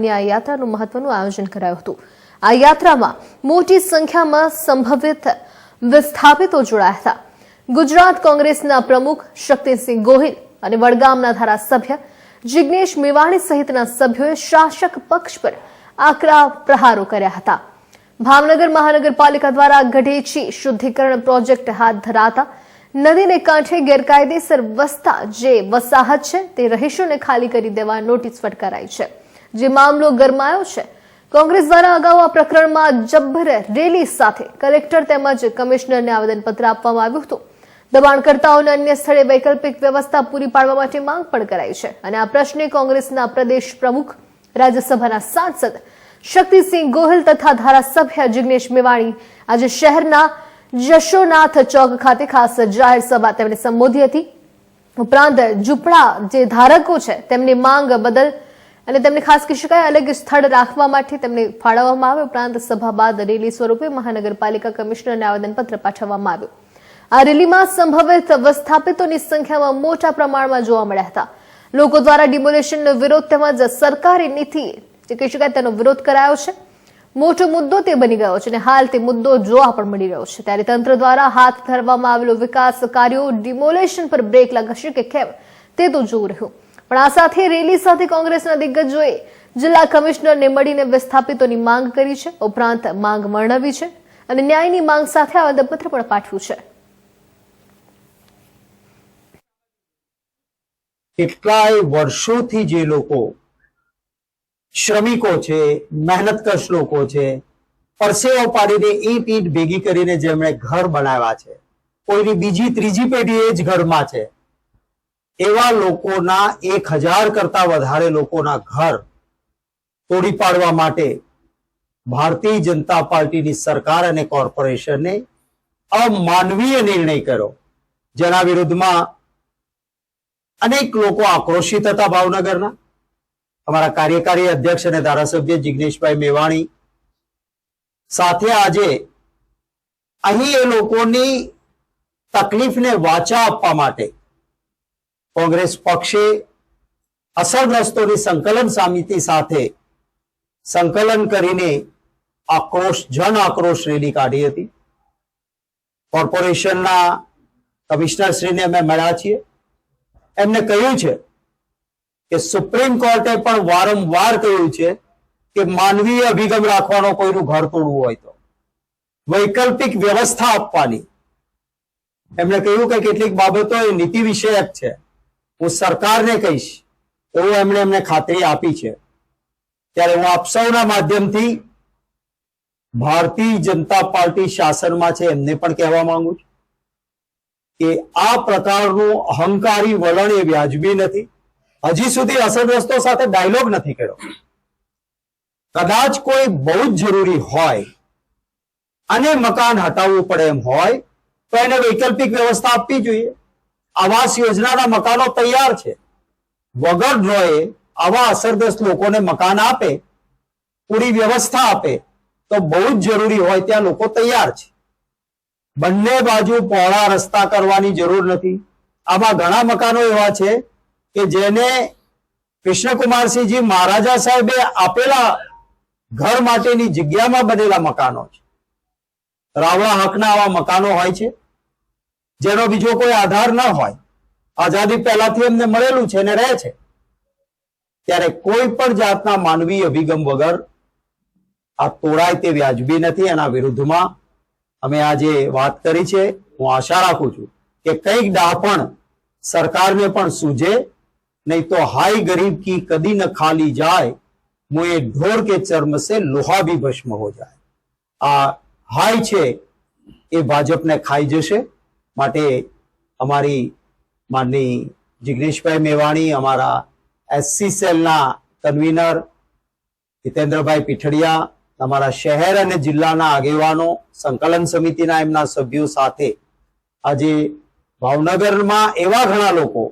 માર્ગની આ યાત્રાનું મહત્વનું આયોજન કરાયું હતું. આ યાત્રામાં મોટી સંખ્યામાં સંભવિત વિસ્થાપિતો જોડાયા હતા. ગુજરાત કોંગ્રેસના પ્રમુખ શક્તિસિંહ ગોહિલ અને વડગામના ધારાસભ્ય જિજ્ઞેશ મેવાણી સહિતના સભ્યોએ શાસક પક્ષ પર આકરા પ્રહારો કર્યા હતા. ભાવનગર મહાનગરપાલિકા દ્વારા ગઢેચી શુદ્ધિકરણ પ્રોજેક્ટ હાથ ધરાતા નદીને કાંઠે ગેરકાયદેસર વસતા જે વસાહત છે તે રહીશોને ખાલી કરી દેવા નોટિસ ફટકારાઈ છે. જે મામલો ગરમાયો છે. કોંગ્રેસ દ્વારા અગાઉ આ પ્રકરણમાં જબ્બર રેલી સાથે કલેક્ટર તેમજ કમિશનરને આવેદનપત્ર આપવામાં આવ્યું હતું. દબાણકર્તાઓને અન્ય સ્થળે વૈકલ્પિક વ્યવસ્થા પૂરી પાડવા માટે માંગ પણ કરાઈ છે. અને આ પ્રશ્ને કોંગ્રેસના પ્રદેશ પ્રમુખ, રાજ્યસભાના સાંસદ શક્તિસિંહ ગોહિલ તથા ધારાસભ્ય જિગ્નેશ મેવાણી આજે શહેરના જશોનાથ ચોક ખાતે ખાસ જાહેર સભા તેમણે સંબોધી હતી. ઉપરાંત ઝૂંપડા જે ધારકો છે, તેમની માંગ બદલ અને તેમને ખાસ કહી શકાય, અલગ સ્થળ રાખવા માટે તેમને ફાળવવામાં આવે. ઉપરાંત સભા બાદ રેલી સ્વરૂપે મહાનગરપાલિકા કમિશનરને આવેદનપત્ર પાઠવવામાં આવ્યું. આ રેલીમાં સંભવિત વસ્થાપિતોની સંખ્યામાં મોટા પ્રમાણમાં જોવા મળ્યા હતા. લોકો દ્વારા ડિમોલેશનનો વિરોધ તેમજ સરકારી નીતિ, જે કહી શકાય તેનો વિરોધ કરાયો છે. મોટો મુદ્દો તે બની ગયો છે અને હાલ તે મુદ્દો જોવા પણ મળી રહ્યો છે. ત્યારે તંત્ર દ્વારા હાથ ધરવામાં આવેલો વિકાસ કાર્યો ડિમોલેશન પર બ્રેક લગાશે કે કેમ, તે તો જોવું રહ્યું. પણ આ સાથે રેલી સાથે કોંગ્રેસના દિગ્ગજોએ જિલ્લા કમિશનરને મળીને વિસ્થાપિતોની માંગ કરી છે. ઉપરાંત માંગ વર્ણવી છે અને ન્યાયની માંગ સાથે આવેદનપત્ર પણ પાઠવ્યું છે. કેટલાય વર્ષોથી જે લોકો શ્રમિકો છે, મહેનતકશ લોકો છે, પરસેવો પાડીને એ પીઠ ભેગી કરીને જેમણે ઘર બનાવ્યા છે, કોઈની બીજી ત્રીજી પેઢી એ જ ઘરમાં છે. એવા લોકોના એક હજાર કરતા વધારે લોકોના ઘર તોડી પાડવા માટે ભારતીય જનતા પાર્ટીની સરકાર અને કોર્પોરેશને અમાનવીય નિર્ણય કર્યો. જેના વિરુદ્ધમાં અનેક લોકો આક્રોશિત હતા ભાવનગરના. અમારા કાર્યકારી અધ્યક્ષ અને ધારાસભ્ય જિગ્નેશભાઈ મેવાણી સાથે આજે અહીં એ લોકોની તકલીફને વાચા આપવા માટે કોંગ્રેસ પક્ષે અસરગ્રસ્તોની સંકલન સમિતિ સાથે સંકલન કરીને આક્રોશ, જન આક્રોશ રેલી કાઢી હતી. કોર્પોરેશનના કમિશનરશ્રીને અમે મળ્યા છીએ. એમને કહ્યું છે કે સુપ્રીમ કોર્ટે પણ વારંવાર કહ્યું છે કે માનવીય અભિગમ રાખવાનો કોઈનું ઘર તોડવું હોય તો. વૈકલ્પિક વ્યવસ્થા આપવાની. એમણે કહ્યું કે કેટલીક બાબતો એ નીતિ વિષયક છે. હું સરકારને કહીશ એવું એમણે એમને ખાતરી આપી છે. ત્યારે હું આપ સૌના માધ્યમથી ભારતીય જનતા પાર્ટી શાસનમાં છે એમને પણ કહેવા માંગુ છું કે આ પ્રકારનું અહંકારી વલણ એ વ્યાજબી નથી. હજી સુધી અસરગ્રસ્તો સાથે ડાયલોગ નથી કર્યો. કદાચ કોઈ બહુ જ જરૂરી હોય અને મકાન હટાવવું પડે એમ હોય, તો એને વૈકલ્પિક વ્યવસ્થા આપવી જોઈએ. આવાસ યોજનાના મકાનો તૈયાર છે. વગર ડ્રોએ આવા અસરગ્રસ્ત લોકોને મકાન આપે, પૂરી વ્યવસ્થા આપે, તો બહુ જ જરૂરી હોય ત્યાં લોકો તૈયાર છે. બંને બાજુ પહોળા રસ્તા કરવાની જરૂર નથી. આમાં ઘણા મકાનો એવા છે કે જેને કૃષ્ણકુમારસિંહજી મહારાજા સાહેબે આપેલા ઘર માટેની જગ્યામાં બનેલા મકાનો છે. રાવણા હકના આવા મકાનો હોય છે. જેનો બીજો કોઈ આધાર ન હોય. આઝાદી પહેલાથી એમને મળેલું છે અને રહે છે. ત્યારે કોઈ પણ જાતના માનવી અભિગમ વગર આ તોડાય તે વ્યાજબી નથી. એના વિરુદ્ધમાં અમે આજે વાત કરી છે. હું આશા રાખું છું કે કંઈક ડાપણ સરકારને પણ સૂજે. નહીં તો હાઈ ગરીબ કી કદી ન ખાલી જાય. મુએ ઢોર કે ચર્મ સે લોહા ભી ભસ્મ હો જાય. આ હાઈ છે એ ભાજપને ખાઈ જશે. માટે અમારી માનની જિગ્નેશભાઈ મેવાણી, અમારા એસસી સેલના કન્વીનર હિતેન્દ્રભાઈ પીઠડિયા, અમારા શહેર અને જિલ્લાના આગેવાનો, સંકલન સમિતિના એમના સભ્યો સાથે આજે ભાવનગરમાં એવા ઘણા લોકો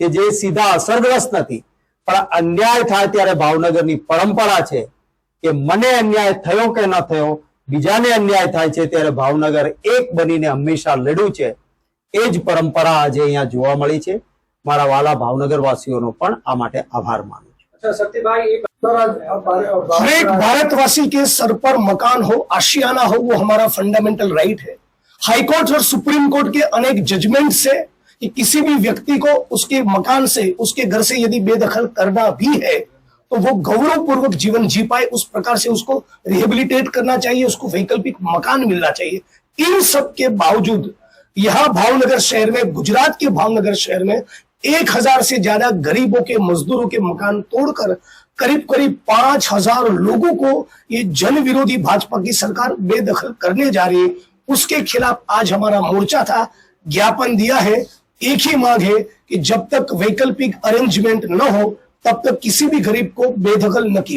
કે જે સીધા અસરગ્રસ્ત નથી, પણ અન્યાય થાય ત્યારે ભાવનગરની પરંપરા છે કે મને અન્યાય થયો કે ન થયો બીજાને અન્યાય થાય છે ત્યારે ભાવનગર એક બનીને હંમેશા લડ્યું છે એ જ પરંપરા આજે અહીંયા જોવા મળી છે મારા વાલા ભાવનગર વાસીઓનો પણ આ માટે આભાર માનું છું અચ્છા સત્યભાઈ એક हर एक भारतवासी के सर पर मकान हो आशियाना हो वो हमारा फंडामेंटल राइट है हाईकोर्ट और सुप्रीम कोर्ट के अनेक जजमेंट से कि किसी भी व्यक्ति को उसके मकान से उसके घर से यदि बेदखल करना भी है तो वो गौरवपूर्वक जीवन जी पाए, उस प्रकार से उसको रिहेबिलिटेट करना चाहिए, उसको वैकल्पिक मकान मिलना चाहिए। इन सब के बावजूद, यहाँ भावनगर शहर में, गुजरात के भावनगर शहर में, एक हज़ार से ज़्यादा गरीबों के, मजदूरों के मकान तोड़कर करीब करीब पाँच हज़ार लोगों को ये जन विरोधी भाजपा की सरकार बेदखल करने जा रही है। उसके खिलाफ आज हमारा मोर्चा था, ज्ञापन दिया है। एक ही मांग है कि जब तक वैकल्पिक अरेंजमेंट न हो तब तक किसी भी गरीब को बेदखल न किया